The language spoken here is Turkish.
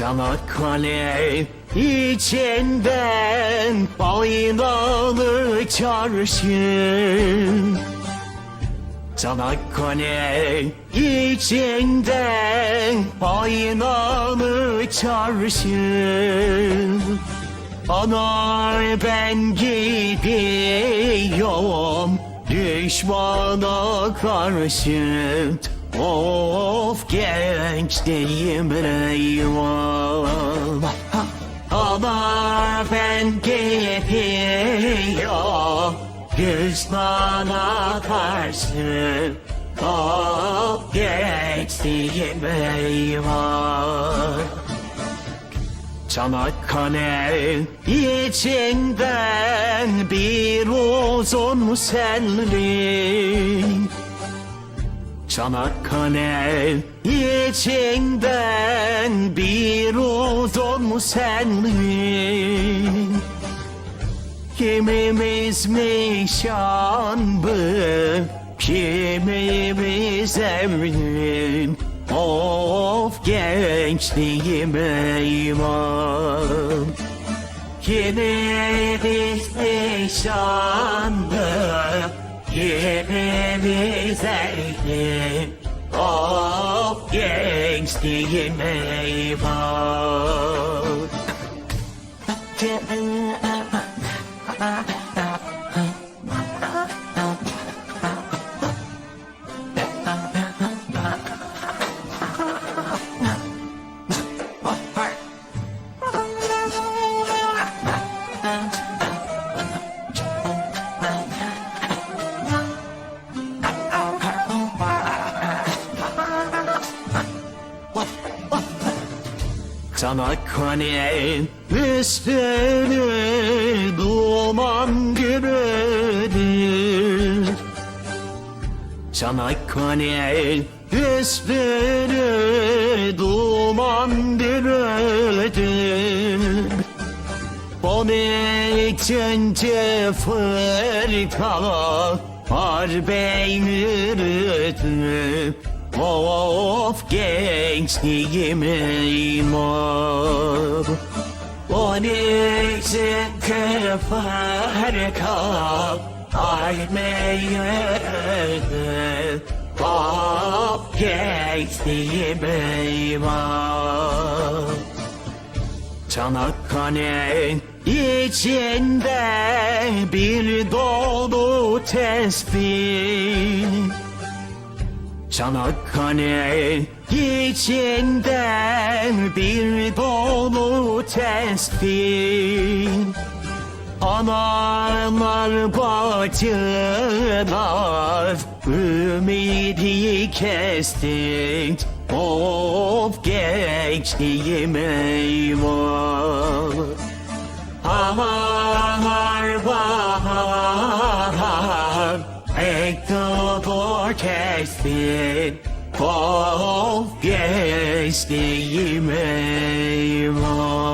Çanakkale içinden Bayralı çarşı. Çanakkale içinden Bayralı çarşı. Anar ben gidiyorum düşmana karşı Of gençliğim eyvah. Anar ben gidiyorum düşmana karşı. Of gençliğim eyvah. Çanakkale içinden bir uzun selvi Çanakkale içinden bir uzun selvi Kimimiz nişanlı, kimimiz evli Of gençliğim eyvah Kimimiz nişanlı, kimimiz evli Of gençliğim eyvah Çanakkale üstünü duman gürüdür Çanakkale üstünü duman gürüdür Onun içince fırkalar harbe yürüdü Of gençliğim imam Onun için fırkalar harbe yürüdü Of gençliğim imam Çanakkale içinde bir dolu tesbih Çanakkale içinde bir dolu tesbih. Analar bacılar ümidi kestik Of gençliğim eyvah. Bahar bahar Ektodur kestin Of gençliğim eyvah